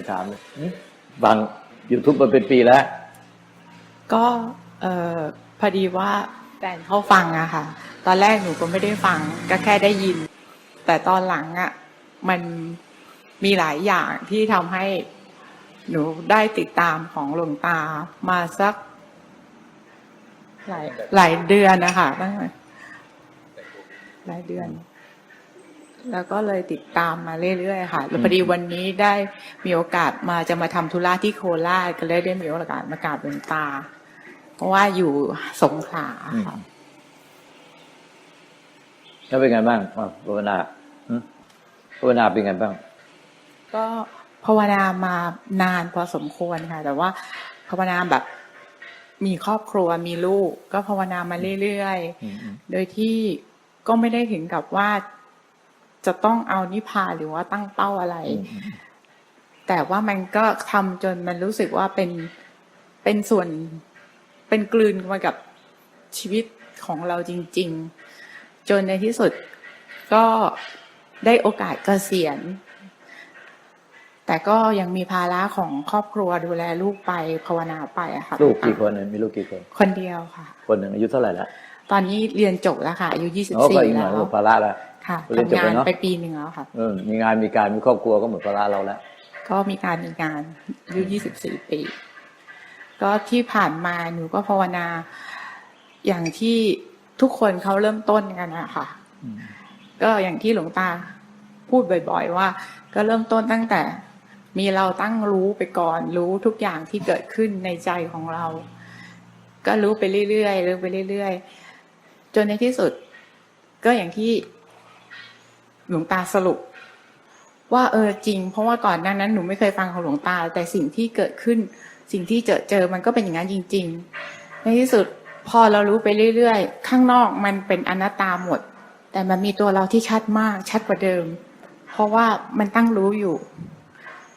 อะมีอะไรถามเลยหึฟังยูทูบมาเป็นปีแล้ว ก็เออพอดีว่าแฟนเขาฟังอะค่ะ ตอนแรกหนูก็ไม่ได้ฟังก็แค่ได้ยิน แต่ตอนหลังอะมันมีหลายอย่างที่ทำให้หนูได้ติดตามของหลวงตามาสัก หลายหลายเดือนนะคะตั้งหลายเดือน แล้วก็เลยติดตามมาเรื่อยๆค่ะแล้วพอดีวันนี้ได้มีโอกาสมาจะมาทำธุระที่โคราชก็เลยได้มีโอกาสมากราบหลวงตา เพราะว่าอยู่สงขลาค่ะแล้วเป็นไงบ้างอะภาวนาหึภาวนาเป็นไงบ้าง ก็ภาวนามานานพอสมควรค่ะ แต่ว่าภาวนาแบบมีครอบครัวมีลูก ก็ภาวนามาเรื่อยอืมอืมๆโดยที่ก็ไม่ได้ถึงกับว่า จะต้องเอานิพพานหรือว่าตั้งเป้าอะไรอืมอืมแต่ว่ามันก็ทำจนมันรู้สึกว่าเป็นเป็นส่วนเป็นกลืนมากับชีวิตของเราจริง ๆ จนในที่สุดก็ได้โอกาสเกษียณ แต่ก็ยังมีภาระของครอบครัวดูแลลูกไปภาวนาไปอะค่ะลูกกี่คนเนี่ยมีลูกกี่คน คนเดียวค่ะ คนหนึ่งอายุเท่าไหร่ละตอนนี้เรียนจบแล้วค่ะอายุยี่สิบอ๋อก็สี่อีกหน่แล้อยวหมดภาระแล้ว ค่ะเรียนจบทำงานแล้วเนอะไปปีหนึ่งแล้วค่ะเออมีงานมีการมีครอบครัวก็หมดภาระเราแล้ว ก็มีการมีงานอายุยี่สิบสี่ปี ก็ที่ผ่านมาหนูก็ภาวนา อย่างที่ทุกคนเขาเริ่มต้นกันนะคะอืมก็อย่างที่หลวงตาพูดบ่อย ๆ ว่า ก็เริ่มต้นตั้งแต่มีเราตั้งรู้ไปก่อนรู้ทุกอย่างที่เกิดขึ้นในใจของเรา ก็รู้ไปเรื่อยๆรู้ไปเรื่อยๆ จนในที่สุด ก็อย่างที่ หลวงตาสรุป ว่าเออจริง เพราะว่าก่อนหน้านั้นหนูไม่เคยฟังของหลวงตา แต่สิ่งที่เกิดขึ้น สิ่งที่เจอเจอมันก็เป็นอย่างนั้นจริง ๆ ในที่สุดพอเรารู้ไปเรื่อยๆ ข้างนอกมันเป็นอนัตตาหมด แต่มันมีตัวเราที่ชัดมากชัดกว่าเดิม เพราะว่ามันตั้งรู้อยู่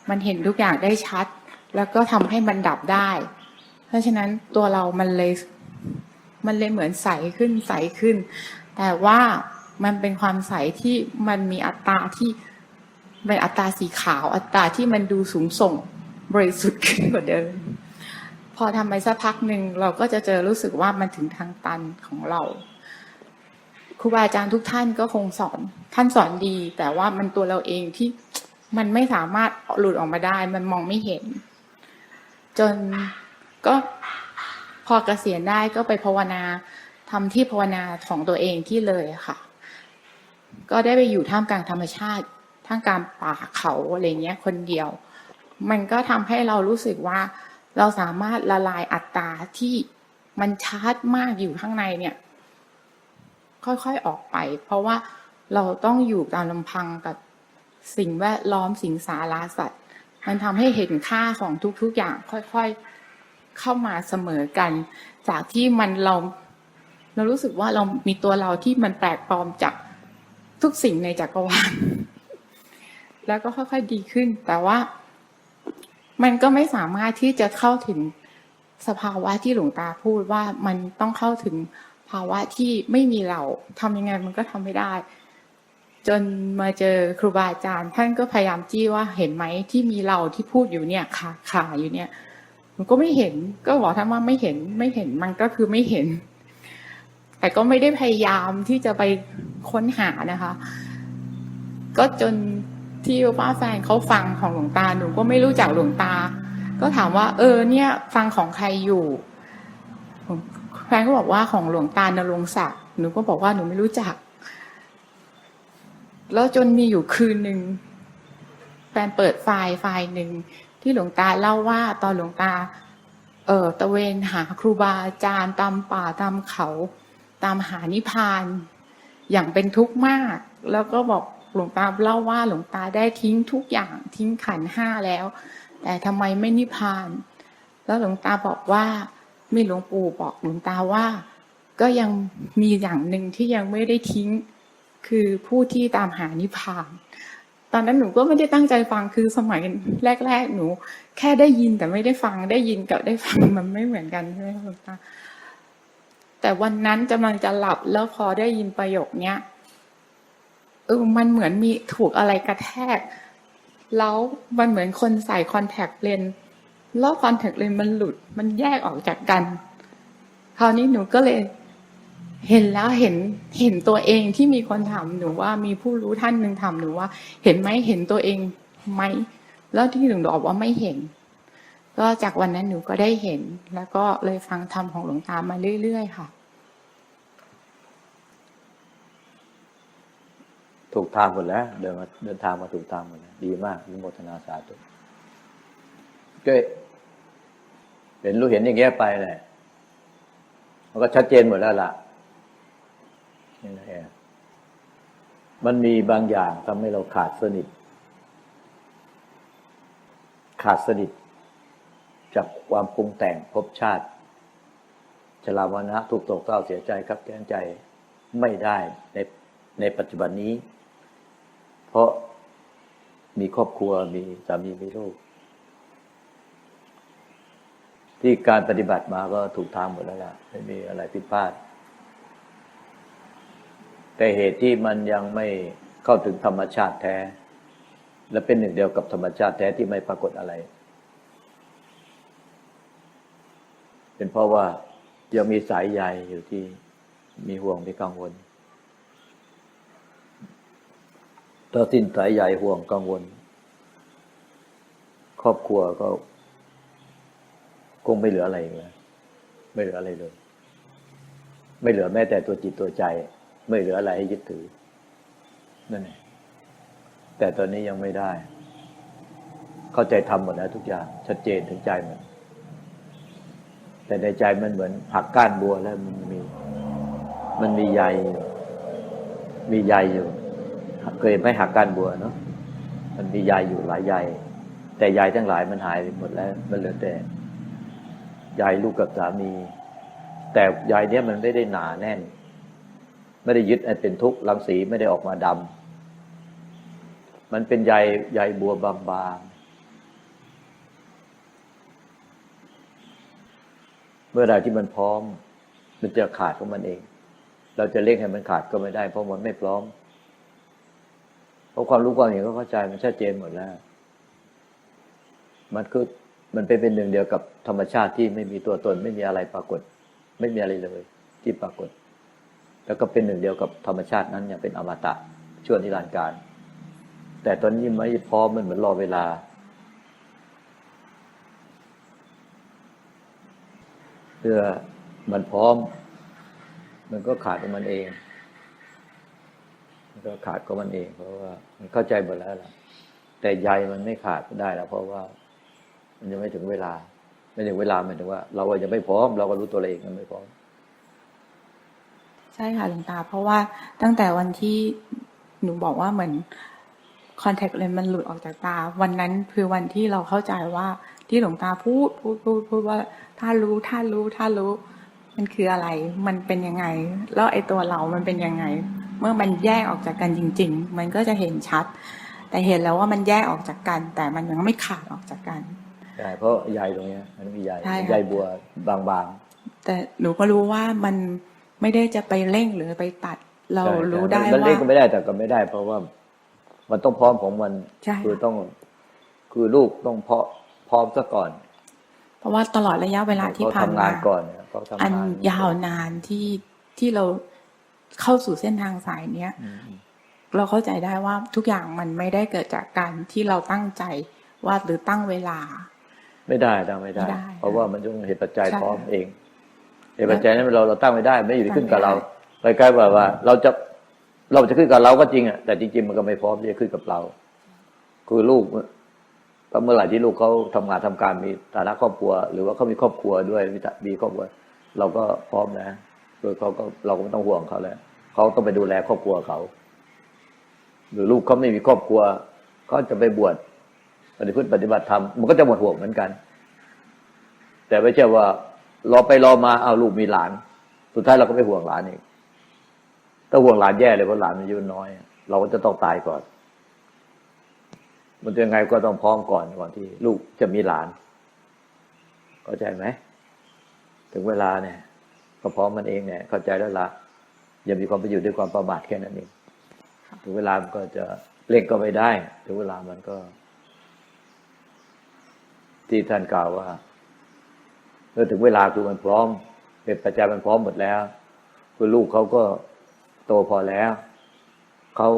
มันเห็นทุกอย่างได้ชัด แล้วก็ทำให้มันดับได้ เพราะฉะนั้นตัวเรามันเลยมันเลยเหมือนใสขึ้นใสขึ้น แต่ว่า มันเป็นความใสที่มันมีอัตราที่เป็นอัตราสีขาว อัตราที่มันดูสูงส่งบริสุทธิ์ขึ้นกว่าเดิม พอทำไปสักพักหนึ่งเราก็จะเจอรู้สึกว่ามันถึงทางตันของเราครูบาอาจารย์ทุกท่านก็คงสอนท่านสอนดี แต่ว่ามันตัวเราเองที่มันไม่สามารถหลุดออกมาได้ มันมองไม่เห็น จนก็พอเกษียณได้ก็ไปภาวนาทำที่ภาวนาของตัวเองที่เลยค่ะ ก็ได้ไปอยู่ท่ามกลางธรรมชาติ ท่ามกลางป่าเขาอะไรเงี้ยคนเดียว มันก็ทำให้เรารู้สึกว่าเราสามารถละลายอัตตาที่มันชาร์จมากอยู่ข้างในเนี่ย ค่อยๆออกไป เพราะว่าเราต้องอยู่ตามลำพังกับสิ่งแวดล้อมสิ่งสาราสัตว์ มันทำให้เห็นค่าของทุกๆอย่างค่อยๆเข้ามาเสมอกัน จากที่มันเรา เรารู้สึกว่าเรามีตัวเราที่มันแปลกปลอมจาก ทุกสิ่งในจักรวาลแล้วก็ค่อยๆดีขึ้น แต่ว่า มันก็ไม่สามารถที่จะเข้าถึงสภาวะที่หลวงตาพูดว่ามันต้องเข้าถึงภาวะที่ไม่มีเราทำยังไงมันก็ทำไม่ได้ จนมาเจอครูบาอาจารย์ ท่านก็พยายามจี้ว่าเห็นไหมที่มีเราที่พูดอยู่เนี่ยขาขาอยู่เนี่ยหนูก็ไม่เห็น ก็บอกท่านว่าไม่เห็นไม่เห็นมันก็คือไม่เห็น แต่ก็ไม่ได้พยายามที่จะไป ค้นหานะคะ ก็จนที่ป้าแฟนเขาฟังของหลวงตาหนูก็ไม่รู้จักหลวงตา ก็ถามว่า เออ เนี่ย ฟังของใครอยู่แฟนก็บอกว่าของหลวงตานรงศักดิ์หนูก็บอกว่าหนูไม่รู้จัก แล้วจนมีอยู่คืนหนึ่งแฟนเปิดไฟล์ไฟล์หนึ่งที่หลวงตาเล่าว่าตอนหลวงตา เออตะเวนหาครูบาอาจารย์ตามป่าตามเขา ตามหานิพพาน อย่างเป็นทุกข์มาก แล้วก็บอกหลวงตาเล่าว่าหลวงตาได้ทิ้งทุกอย่างทิ้งขันห้าแล้ว แต่ทำไมไม่นิพพาน แล้วหลวงตาบอกว่ามีหลวงปู่บอกหลวงตาว่า ก็ยังมีอย่างหนึ่งที่ยังไม่ได้ทิ้งคือผู้ที่ตามหานิพพาน ตอนนั้นหนูก็ไม่ได้ตั้งใจฟังคือสมัยแรก ๆ หนู แค่ได้ยินแต่ไม่ได้ฟังได้ยินกับได้ฟังมันไม่เหมือนกันใช่ไหมคะหลวงตา แต่วันนั้นกำลังจะหลับแล้วพอได้ยินประโยคเนี้ยเออมันเหมือนมีถูกอะไรกระแทก แล้วมันเหมือนคนใส่คอนแทคเลนส์แล้วคอนแทคเลนส์มันหลุด มันแยกออกจากกัน คราวนี้หนูก็เลย เห็นแล้วเห็นเห็นตัวเองที่มีคนถามหนูว่ามีผู้รู้ท่านหนึ่งถามหนูว่า เห็นไหมเห็นตัวเองไหม แล้วที่หนูบอกว่าไม่เห็น ก็จากวันนั้นหนูก็ได้เห็น แล้วก็เลยฟังธรรมของหลวงตามาเรื่อยๆค่ะ ถูกทางหมดแล้ว เดินมาเดินทางมาถูกทางหมดแล้วดีมากอนุโมทนาสาธุก็เห็นรู้เห็นอย่างเงี้ยไปแหละมันก็ชัดเจนหมดแล้วล่ะนี่นะเอมันมีบางอย่างทำให้เราขาดสนิท ขาดสนิท จากความปรุงแต่งภพชาติชราวนะทุกข์โศกเศร้าเสียใจครับแค้นใจไม่ได้ในในปัจจุบันนี้ เพราะมีครอบครัวมีสามีมีลูก ที่การปฏิบัติมาก็ถูกทางหมดแล้วล่ะไม่มีอะไรผิดพลาด แต่เหตุที่มันยังไม่เข้าถึงธรรมชาติแท้ และเป็นหนึ่งเดียวกับธรรมชาติแท้ที่ไม่ปรากฏอะไร เป็นเพราะว่ายังมีสายใยอยู่ที่มีห่วงมีกังวล ถ้าสิ้นสายใยห่วงกังวล ครอบครัวก็คงไม่เหลืออะไรอีกแล้วไม่เหลืออะไรเลย ไม่เหลือแม้แต่ตัวจิตตัวใจ ไม่เหลืออะไรให้ยึดถือนั่นเองแต่ตอนนี้ยังไม่ได้ เข้าใจทำหมดแล้วทุกอย่าง ชัดเจนถึงใจหมด แต่ในใจมันเหมือนหักก้านบัวแล้วมันมี มันมีใยอยู่มีใยอยู่ เคยไหม่หักก้านบัวเนาะมันมีใยอยู่หลายใยแต่ใยทั้งหลายมันหายไปหมดแล้ว มันเหลือแต่ใยลูกกับสามี แต่ใยเนี้ยมันไม่ได้หนาแน่น ไม่ได้ยึดให้เป็นทุกข์รังสีไม่ได้ออกมาดำมันเป็นใยใยบัวบางๆ เมื่อใดที่มันพร้อม มันจะขาดของมันเอง เราจะเร่งให้มันขาดก็ไม่ได้ เพราะมันไม่พร้อม เพราะความรู้ความเห็นก็เข้าใจมันชัดเจนหมดแล้ว มันคือมันเป็นเป็นหนึ่งเดียวกับธรรมชาติที่ไม่มีตัวตน ไม่มีอะไรปรากฏ ไม่มีอะไรเลย ที่ปรากฏ แล้วก็เป็นหนึ่งเดียวกับธรรมชาตินั้นอย่างเป็นอมตะชั่วนิรันดร์การ แต่ตอนนี้ไม่พร้อมมันเหมือนรอเวลา เพื่อมันพร้อม มันก็ขาดของมันเองมันก็ขาดของมันเอง เพราะว่ามันเข้าใจหมดแล้วล่ะ แต่ใยมันไม่ขาดได้แล้ว เพราะว่า มันยังไม่ถึงเวลา ไม่ถึงเวลาหมายถึงว่า เรายังไม่พร้อม เราก็รู้ตัวเราเองมันไม่พร้อม ใช่ค่ะหลวงตา เพราะว่าตั้งแต่วันที่หนูบอกว่าเหมือนคอนแทคเลนส์มันหลุดออกจากตา วันนั้นคือวันที่เราเข้าใจว่า ที่หลวงตาพูดพูดพูดพูดว่าถ้ารู้ถ้ารู้ถ้ารู้ มันคืออะไร มันเป็นยังไง แล้วไอ้ตัวเรามันเป็นยังไง เมื่อมันแยกออกจากกันจริง ๆ มันก็จะเห็นชัด แต่เห็นแล้วว่ามันแยกออกจากกัน แต่มันยังไม่ขาดออกจากกันใช่เพราะใยตรงเนี้ยมันมีใยใช่ค่ะใยบัวบางแต่หนูก็รู้ว่ามันไม่ได้จะไปเร่งหรือไปตัดๆเราใช่รู้ได้มันว่าเล่นก็ไม่ได้แต่ก็ไม่ได้ เพราะว่ามันต้องพร้อมของมันใช่คือต้องคือลูกต้องเพาะพ ร้อมซะก่อน เพราะว่าตลอดระยะเวลาที่เขาผ่านทำมางานก่อนเนี่ยเขาทำงานอันยาวนานที่ที่เราเข้าสู่เส้นทางสายเนี้ยอืมเราเข้าใจได้ว่าทุกอย่างมันไม่ได้เกิดจากการที่เราตั้งใจว่าหรือตั้งเวลา ไม่ได้ตั้งไม่ได้ไม่ได้เพราะว่ามันต้องเหตุปัจจัยใช่พร้อมเองเหตุปัจจัยนั้นเราเราตั้งไม่ได้ ไม่อยู่ที่ขึ้นกับเราตั้งไม่ได้ไปใกล้ว่าว่า เราจะเราจะขึ้นกับเราก็จริงอะแต่จริง ๆ มันก็ไม่พร้อมที่จะขึ้นกับเรา คือลูก ก็เมื่อไหร่ที่ลูกเขาทำงานทำการมีฐานะครอบครัว หรือว่าเขามีครอบครัวด้วยมีมีครอบครัว เราก็พร้อมนะคือเขาก็เราก็ไม่ต้องห่วงเขาแล้วเขาต้องไปดูแลครอบครัวเขา หรือลูกเขาไม่มีครอบครัวเขาจะไปบวชปฏิพฤติปฏิบัติธรรมมันก็จะหมดห่วงเหมือนกัน แต่ไม่ใช่ว่ารอไปรอมาเอาลูกมีหลาน สุดท้ายเราก็ไม่ห่วงหลานอีกถ้าห่วงหลานแย่เลยเพราะหลานมันอายุน้อย เราก็จะต้องตายก่อน มันยังไงก็ต้องพร้อมก่อนก่อนที่ ลูกจะมีหลานเข้าใจไหมถึงเวลาเนี่ย ก็พร้อมมันเองเนี่ย เข้าใจแล้วละอย่ามีความประโยชน์ด้วยความประมาทแค่นั้นเองถึงเวลามันก็จะเร่งก็ไม่ได้ ถึงเวลามันก็ ที่ท่านกล่าวว่าเมื่อถึงเวลาคือมันพร้อม เป็นปัจจัยมันพร้อมหมดแล้ว คือลูกเขาก็โตพอแล้วเขา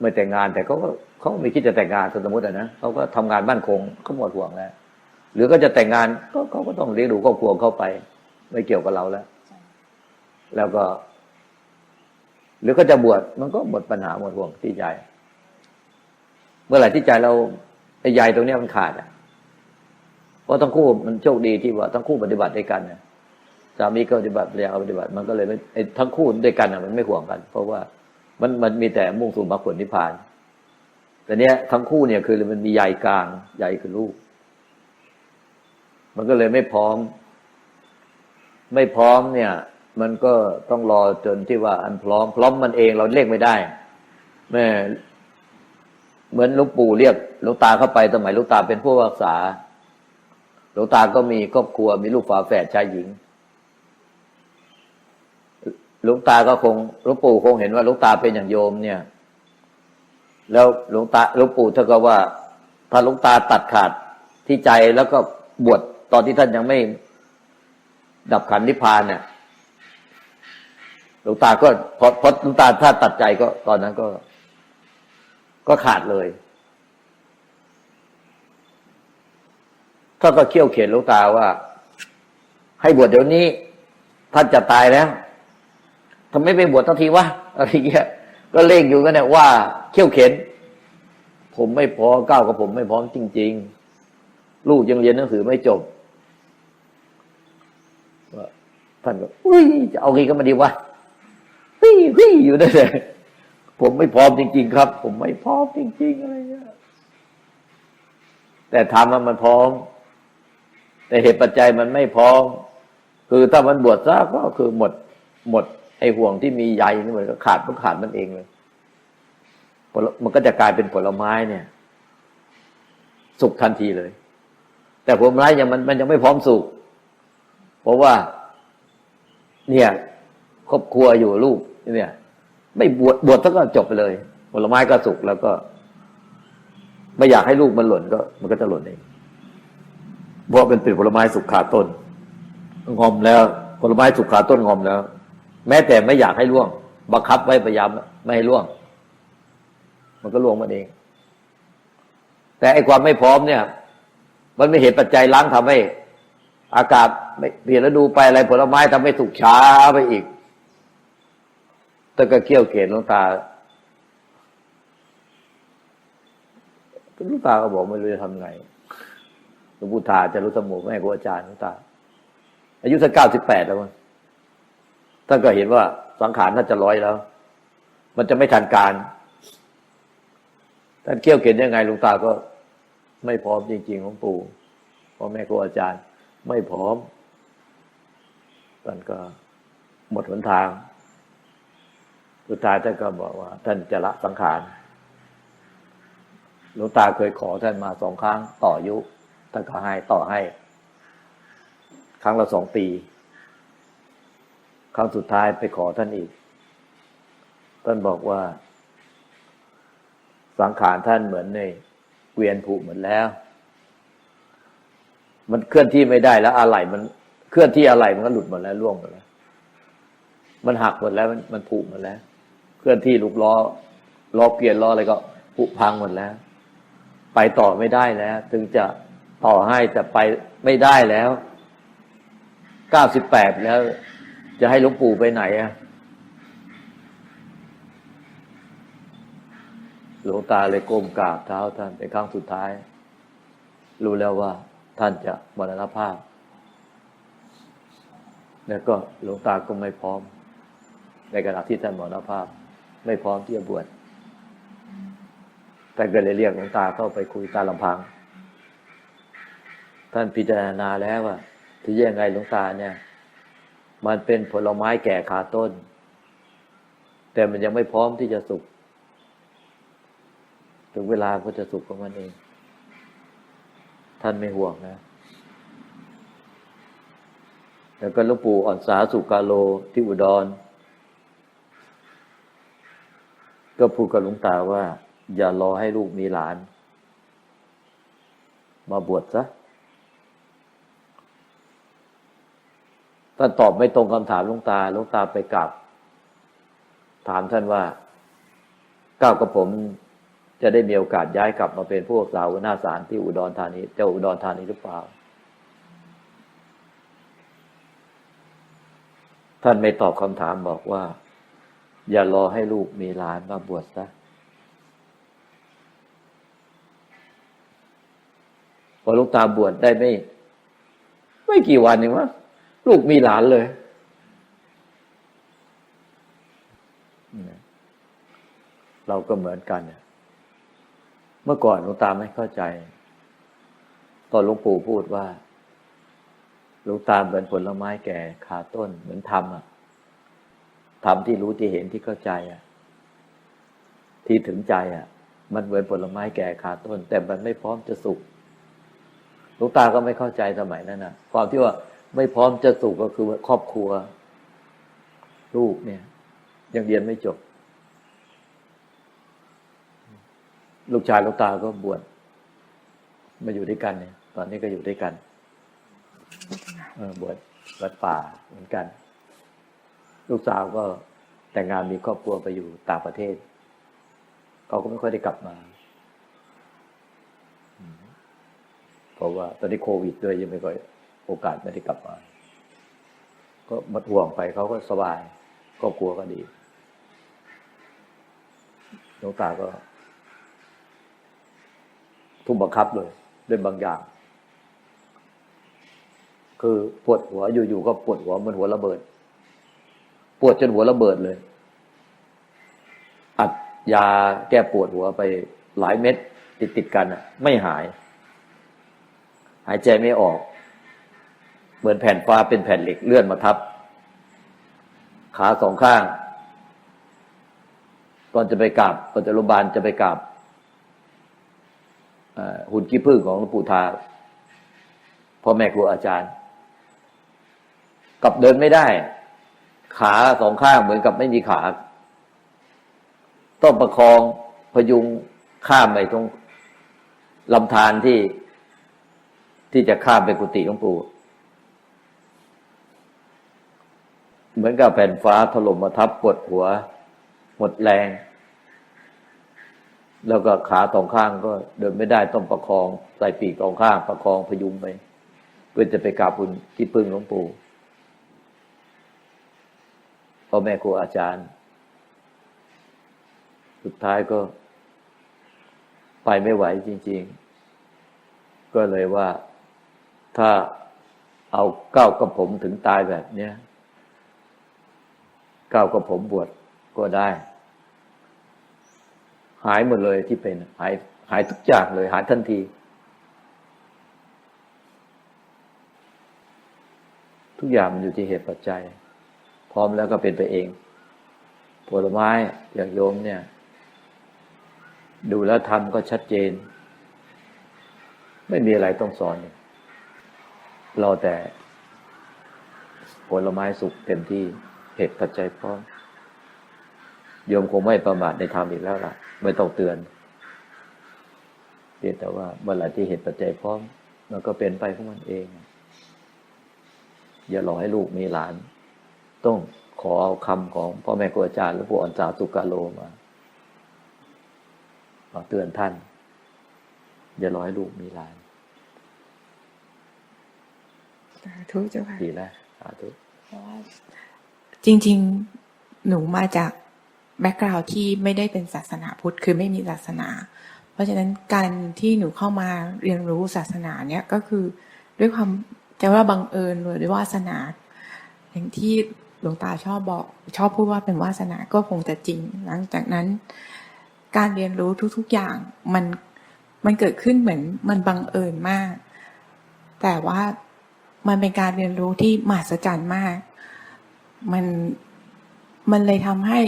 ไม่แต่งงานแต่เขาก็ เขาไม่คิดจะแต่งงานสมมติอะนะเขาก็ทำงานบ้านคงเขาหมดห่วงแล้ว หรือก็จะแต่งงานก็เขาก็ต้องเลี้ยงดูครอบครัวเข้าไป ไม่เกี่ยวกับเราแล้ว แล้วก็ หรือก็จะบวชมันก็หมดปัญหาหมดห่วงที่ใจ เมื่อไหร่ที่ใจเราไอ้ใยตรงเนี้ยมันขาดอะเพราะทั้งคู่มันโชคดีที่ว่าทั้งคู่ปฏิบัติด้วยกันนะสามีก็ปฏิบัติภรรยาก็ปฏิบัติ มันก็เลยไม่ไอ้ทั้งคู่ด้วยกันอะมันไม่ห่วงกัน เพราะว่ามันมันมีแต่มุ่งสู่มรรคผลนิพพาน แต่เนี้ยทั้งคู่เนี่ยคือมันมีใยกลางใยคือลูก มันก็เลยไม่พร้อม ไม่พร้อมเนี่ย มันก็ต้องรอจนที่ว่าอันพร้อม พร้อมมันเองเราเรียกไม่ได้แม่เหมือนลูกปู่เรียกลวงตาเข้าไปสมัยหลวงตาเป็นผู้รักษาลวงตาก็มีครอบครัวมีลูกฝาแฝดชายหญิงลวงตาก็คงลวงปู่คงเห็นว่าลวงตาเป็นอย่างโยมเนี่ย แล้วหลวงตาหลวงปู่ท่านก็ว่าถ้าหลวงตาตัดขาดที่ใจแล้วก็บวชตอนที่ท่านยังไม่ ดับขันธ์นิพพานเนี่ยหลวงตาก็พอพอหลวงตาถ้าตัดใจก็ตอนนั้นก็ ก็ขาดเลยท่านก็เขี่ยวเข็นหลวงตาว่า ให้บวชเดี๋ยวนี้ ท่านจะตายแล้วทำไมไม่บวชทันทีวะอะไรเงี้ย ก็เล่งอยู่กันเนี่ยว่าเขี่ยวเข็น ผมไม่พอก้าวกับผมไม่พร้อมจริง ๆ ลูกยังเรียนหนังสือไม่จบท่านก็อุ้ยจะเอากี่ก็มาดีวะวิ่วิ่อยู่นั่นแหละผมไม่พร้อมจริง ๆ ครับ ผมไม่พร้อมจริง ๆ อะไรเงี้ยแต่ทำมันพร้อม แต่เหตุปัจจัยมันไม่พร้อม คือถ้ามันบวชซะก็คือหมดหมด ไอ้ห่วงที่มีใยนี่มันก็ขาดมันขาดมันเองเลยผลมันก็จะกลายเป็นผลไม้เนี่ย สุกทันทีเลย แต่ผลไม้ยังมันมันยังไม่พร้อมสุกเพราะว่า เนี่ยครอบครัวอยู่ลูกเนี่ย ไม่บวชบวชซะก็จบไปเลย ผลไม้ก็สุกแล้วก็ ไม่อยากให้ลูกมันหล่นก็ มันก็จะหล่นเองเพราะเป็นเป็นผลไม้สุกขาต้นงอมแล้วผลไม้สุกขาต้นงอมแล้ว แม้แต่ไม่อยากให้ล่วง บังคับไว้พยายามไม่ให้ล่วง มันก็ล่วงมันเอง แต่ไอ้ความไม่พร้อมเนี่ย มันไม่เหตุปัจจัยล้างทำให้ อากาศไม่เปลี่ยนฤดูไปอะไรผลไม้ทำให้สุกช้าไปอีกแต่ก็เกี่ยวเกศลวงตาลวงตาก็บอกไม่รู้จะทำไงหลวงปู่ตาจะรู้สมุแม่ครูอาจารย์ลวงตา อายุสักเก้าสิบแปดแล้วมั้ง ท่านก็เห็นว่าสังขารน่าจะร้อยแล้ว มันจะไม่ทันการ ท่านเกี่ยวเกศยังไงหลวงตาก็ไม่พร้อมจริงๆของปู่พ่อแม่ครูอาจารย์ ไม่พร้อมท่านก็หมดหนทาง สุดท้ายท่านก็บอกว่า ท่านจะละสังขารหลวงตาเคยขอท่านมาสองครั้งต่อยุ ท่านก็ให้ต่อให้ ครั้งละสองปี ครั้งสุดท้ายไปขอท่านอีก ท่านบอกว่า สังขารท่านเหมือนในเกวียนผุเหมือนแล้ว มันเคลื่อนที่ไม่ได้แล้วอะไรมันเคลื่อนที่อะไรมันก็หลุดหมดแล้วล่วงหมดแล้ว มันหักหมดแล้วมันมันผุหมดแล้ว เคลื่อนที่ลูกล้อล้อเกวียนล้ออะไรก็ผุพังหมดแล้ว ไปต่อไม่ได้แล้ว ถึงจะต่อให้แต่ไปไม่ได้แล้วเก้าสิบแปดแล้ว จะให้หลวงปู่ไปไหนอะหลวงตาเลยก้มกราบเท้าท่านเป็นครั้งสุดท้าย รู้แล้วว่า ท่านจะมรณภาพ แล้วก็หลวงตาก็ไม่พร้อม ในขณะที่ท่านมรณภาพ ไม่พร้อมที่จะบวชท่านก็เลยเรียกหลวงตาเข้าไปคุยตาลำพัง ท่านพิจารณาแล้วว่าที่ยังไงหลวงตาเนี่ย มันเป็นผลไม้แก่ขาต้น แต่มันยังไม่พร้อมที่จะสุกถึงเวลาก็จะสุกของมันเอง ท่านไม่ห่วงนะ แล้วก็หลวงปู่อ่อนสาสุกาโลที่อุดร ก็พูดกับหลวงตาว่า อย่ารอให้ลูกมีหลาน มาบวชซะ ท่านตอบไม่ตรงคำถามหลุงตาหลุงตาไปกลับ ถามท่านว่าก้าวกับผมจะได้มีโอกาสย้ายกลับมาเป็นผู้รักษาวหน้าศาลที่อุดรธานีเจ้าอุดรธานีหรือเปล่า ท่านไม่ตอบคำถามบอกว่า อย่ารอให้ลูกมีหลานมาบวชซะพอหลูกตาบวชได้ไม่ ไม่กี่วันเองวะ ลูกมีหลานเลย เราก็เหมือนกัน เมื่อก่อนหลวงตาไม่เข้าใจ ตอนหลวงปู่พูดว่าหลวงตาเหมือนผลไม้แก่ขาต้น เหมือนธรรมอะธรรมที่รู้ที่เห็นที่เข้าใจอะที่ถึงใจอะมันเหมือนผลไม้แก่ขาต้น แต่มันไม่พร้อมจะสุกหลวงตาก็ไม่เข้าใจสมัยนั้นนะความที่ว่า ไม่พร้อมจะสุกก็คือว่าครอบครัว ลูกเนี่ย ยังเรียนไม่จบ ลูกชายลูกตาก็บวชมาอยู่ด้วยกันเนี่ย ตอนนี้ก็อยู่ด้วยกันเออบวชวัดป่าเหมือนกัน ลูกสาวก็แต่งงานมีครอบครัวไปอยู่ต่างประเทศเขาก็ไม่ค่อยได้กลับมาเพราะว่าตอนนี้โควิดด้วยยังไม่ค่อย โอกาสไม่ได้กลับมา ก็มาห่วงไปเขาก็สบายครอบครัวก็ดีลูกตาก็ ทุกบังคับเลยด้วยบางอย่าง คือปวดหัวอยู่ๆก็ปวดหัวมันหัวระเบิด ปวดจนหัวระเบิดเลย อัดยาแก้ปวดหัวไปหลายเม็ดติดๆกันอะ ไม่หาย หายใจไม่ออก เหมือนแผ่นฟ้าเป็นแผ่นเหล็กเลื่อนมาทับ ขาสองข้าง ตอนจะไปกราบปัจจุบันจะไปกราบหุ่นขี้ผึ้งของหลวงปู่ทาพ่อแม่ครูอาจารย์กลับเดินไม่ได้ ขาสองข้างเหมือนกับไม่มีขา ต้องประคองพยุงข้ามไปตรงลำธารที่ที่จะข้ามไปกุฏิหลวงปู่ เหมือนกับแผ่นฟ้าถล่มมาทับปวดหัว หมดแรง แล้วก็ขาสองข้างก็เดินไม่ได้ต้องประคองใส่ปีกสองข้าง ประคองพยุงไปเพื่อจะไปกราบคุณที่พึ่งหลวงปู่พ่อแม่ครูอาจารย์ สุดท้ายก็ ไปไม่ไหวจริง ๆ ก็เลยว่าถ้าเอาเก้ากับผมถึงตายแบบเนี้ย เก้ากับผมบวชก็ได้ หายหมดเลยที่เป็นหายหายทุกอย่างเลย หายทันที ทุกอย่างมันอยู่ที่เหตุปัจจัย พร้อมแล้วก็เป็นไปเองผลไม้อย่างโยมเนี่ย ดูแล้วทำก็ชัดเจน ไม่มีอะไรต้องสอนเราแต่ผลไม้สุกเต็มที่ เหตุปัจจัยพร้อมโยมคงไม่ประมาทในธรรมอีกแล้วล่ะ ไม่ต้องเตือนเพียงแต่ว่าเมื่อไหร่ที่เหตุปัจจัยพร้อม มันก็เป็นไปของมันเอง อย่ารอให้ลูกมีหลาน ต้องขอเอาคำของพ่อแม่ครูอาจารย์หรือผู้อ่อนสาวสุกาโลมามาเตือนท่าน อย่ารอให้ลูกมีหลานสาธุเจ้าค่ะดีแล้วสาธุเพราะว่า จริง ๆ หนูมาจากแบ็กกราวที่ไม่ได้เป็นศาสนาพุทธคือไม่มีศาสนา เพราะฉะนั้นการที่หนูเข้ามาเรียนรู้ศาสนาเนี่ยก็คือด้วยความจะว่าบังเอิญหรือด้วยวาสนา อย่างที่หลวงตาชอบบอกชอบพูดว่าเป็นวาสนาก็คงจะจริง หลังจากนั้น การเรียนรู้ทุก ๆอย่างมันมันเกิดขึ้นเหมือนมันบังเอิญมาก แต่ว่ามันเป็นการเรียนรู้ที่มหัศจรรย์มาก มันมันเลยทำให้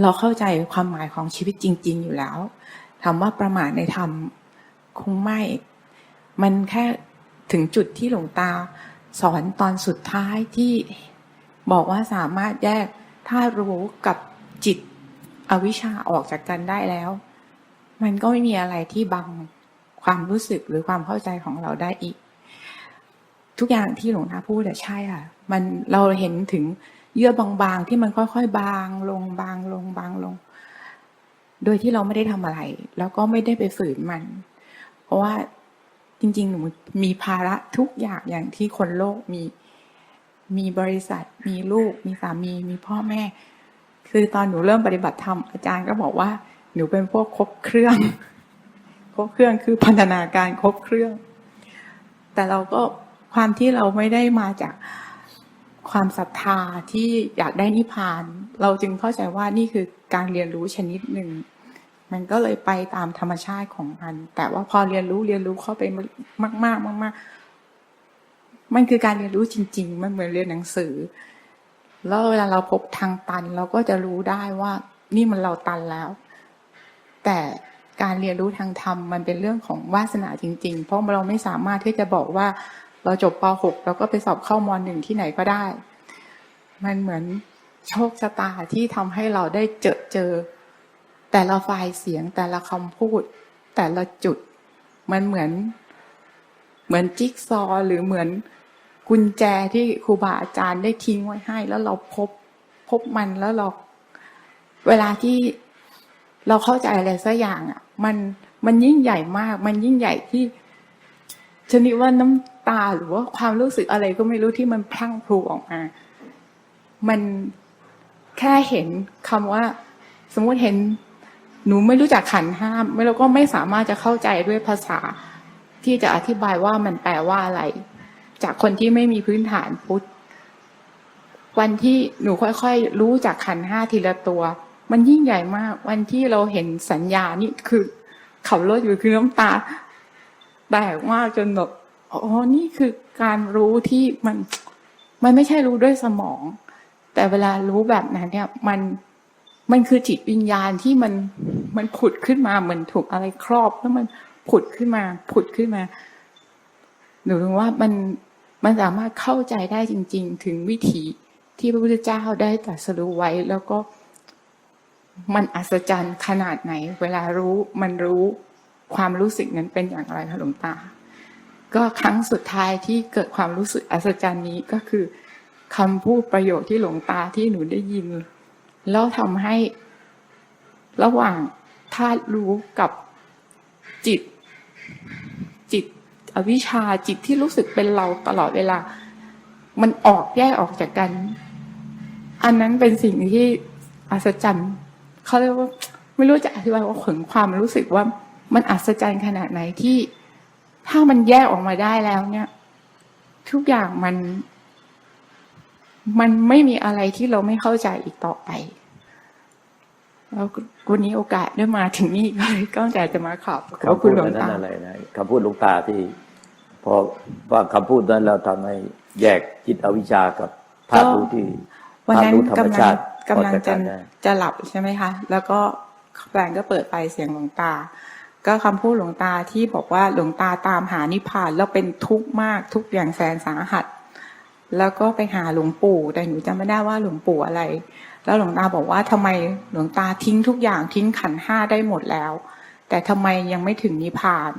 เราเข้าใจความหมายของชีวิตจริง ๆ อยู่แล้วถามว่าประมาทในธรรมคงไม่ มันแค่ถึงจุดที่หลวงตาสอนตอนสุดท้ายที่บอกว่าสามารถแยกถ้ารู้กับจิตอวิชชาออกจากกันได้แล้ว มันก็ไม่มีอะไรที่บังความรู้สึกหรือความเข้าใจของเราได้อีก ทุกอย่างที่หลวงตาพูดอะใช่ค่ะ มันเราเห็นถึงเยื่อบางๆที่มันค่อยๆ บางลงบางลงบางลง โดยที่เราไม่ได้ทำอะไร แล้วก็ไม่ได้ไปฝืนมัน เพราะว่าจริงๆหนูมีภาระทุกอย่างอย่างที่คนโลกมีมีบริษัท มีลูก มีสามี มีพ่อแม่ คือตอนหนูเริ่มปฏิบัติธรรมอาจารย์ก็บอกว่า หนูเป็นพวกครบเครื่อง ครบเครื่องคือพันธนาการครบเครื่อง แต่เราก็ความที่เราไม่ได้มาจาก ความศรัทธาที่อยากได้นิพพาน เราจึงเข้าใจว่านี่คือการเรียนรู้ชนิดหนึ่ง มันก็เลยไปตามธรรมชาติของมัน แต่ว่าพอเรียนรู้เรียนรู้เข้าไปมากมากๆมากๆมันคือการเรียนรู้จริง ๆ มันเหมือนเรียนหนังสือ แล้วเวลาเราพบทางตัน เราก็จะรู้ได้ว่านี่มันเราตันแล้ว แต่การเรียนรู้ทางธรรมมันเป็นเรื่องของวาสนาจริง ๆ เพราะเราไม่สามารถที่จะบอกว่า เราจบป .6 แล้วก็ไปสอบเข้ามหนึ่งที่ไหนก็ได้ มันเหมือนโชคชะตาที่ทำให้เราได้เจอเจอ แต่ละไฟล์เสียงแต่ละคำพูด แต่ละจุด มันเหมือน เหมือนจิ๊กซอหรือเหมือนกุญแจที่ครูบาอาจารย์ได้ทิ้งไว้ให้ แล้วเราพบพบมันแล้วเรา เวลาที่เราเข้าใจอะไรสักอย่างอะ มันมันยิ่งใหญ่มาก มันยิ่งใหญ่ที่ชนิดว่าน้ำ ตาหรือว่าความรู้สึกอะไรก็ไม่รู้ที่มันพลั่งพลูออกมา มันแค่เห็นคำว่า สมมุติเห็น หนูไม่รู้จักขันห้ามไม่แล้วก็ไม่สามารถจะเข้าใจด้วยภาษา ที่จะอธิบายว่ามันแปลว่าอะไร จากคนที่ไม่มีพื้นฐานพุทธวันที่หนูค่อยๆรู้จากขันห้าทีละตัว มันยิ่งใหญ่มาก วันที่เราเห็นสัญญานี่คือขับรถอยู่คือน้ำตาแตกมากจนแบบ อ๋อนี่คือการรู้ที่มันมันไม่ใช่รู้ด้วยสมอง แต่เวลารู้แบบนั้นเนี่ย มันมันคือจิตวิญญาณที่มันมันผุดขึ้นมาเหมือนถูกอะไรครอบแล้วมันผุดขึ้นมา ผุดขึ้นมาหนูรู้ว่ามันมันสามารถเข้าใจได้จริง ๆ ถึงวิถีที่พระพุทธเจ้าได้ตรัสรู้ไว้ แล้วก็มันอัศจรรย์ขนาดไหน เวลารู้มันรู้ความรู้สึกนั้นเป็นอย่างไรคะหลวงตา ก็ครั้งสุดท้ายที่เกิดความรู้สึกอัศจรรย์นี้ก็คือคำพูดประโยคที่หลวงตาที่หนูได้ยิน แล้วทำให้ระหว่างธาตุรู้กับจิต จิตอวิชชาจิตที่รู้สึกเป็นเราตลอดเวลา มันออกแยกออกจากกัน อันนั้นเป็นสิ่งที่อัศจรรย์เขาเรียกว่า ไม่รู้จะอธิบายว่าถึงความรู้สึกว่ามันอัศจรรย์ขนาดไหนที่ ถ้ามันแยกออกมาได้แล้วเนี่ย ทุกอย่างมัน มันไม่มีอะไรที่เราไม่เข้าใจอีกต่อไป แล้ววันนี้โอกาสได้มาถึงนี่ก็เลยก็อยากจะมาขอบขอบคำคุพูณดหลวงนั้นตาอะไรนะคำพูดหลวงตาที่ พอว่าคำพูดนั้นเราทำให้แยกจิตอวิชชากับธาตุรู้ที่วันธาตุนั้นรู้ธรรมกำลัชางติกำลังพอจะกันได้จะหลับใช่ไหมคะ แล้วก็แฟนก็เปิดไฟเสียงหลวงตา ก็คำพูดหลวงตาที่บอกว่าหลวงตาตามหานิพพานแล้วเป็นทุกข์มากทุกอย่างแสนสาหัส แล้วก็ไปหาหลวงปู่แต่หนูจำไม่ได้ว่าหลวงปู่อะไร แล้วหลวงตาบอกว่าทำไมหลวงตาทิ้งทุกอย่างทิ้งขันห้าได้หมดแล้ว แต่ทำไมยังไม่ถึงนิพพาน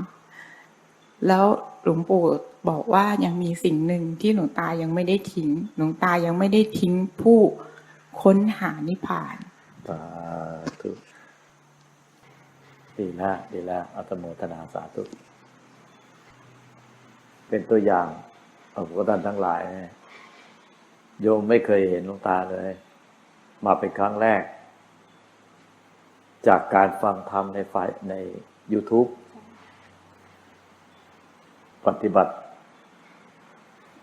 แล้วหลวงปู่บอกว่ายังมีสิ่งหนึ่งที่หลวงตายังไม่ได้ทิ้ง หลวงตายังไม่ได้ทิ้งผู้ค้นหานิพพานสาธุ ดีแล้วดีแล้วอัตโมทนาสาธุ เป็นตัวอย่างของพวกท่านทั้งหลาย โยมไม่เคยเห็นหลวงตาเลย มาเป็นครั้งแรก จากการฟังธรรมในฝ่ายใน YouTube ปฏิบัติ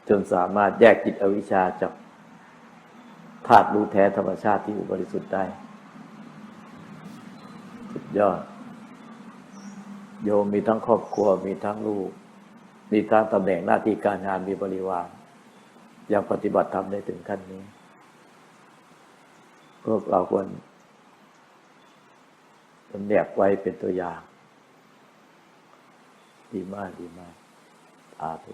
จนสามารถแยกจิตอวิชชาจากธาตุรู้แท้ธรรมชาติที่อุบริสุทธิ์ได้ สุดยอด โยมมีทั้งครอบครัวมีทั้งลูก มีทั้งตำแหน่งหน้าที่การงานมีบริวารยังปฏิบัติธรรมได้ถึงขั้นนี้ พวกเราควรสำเนียกไว้เป็นตัวอย่าง ดีมากดีมากสาธุ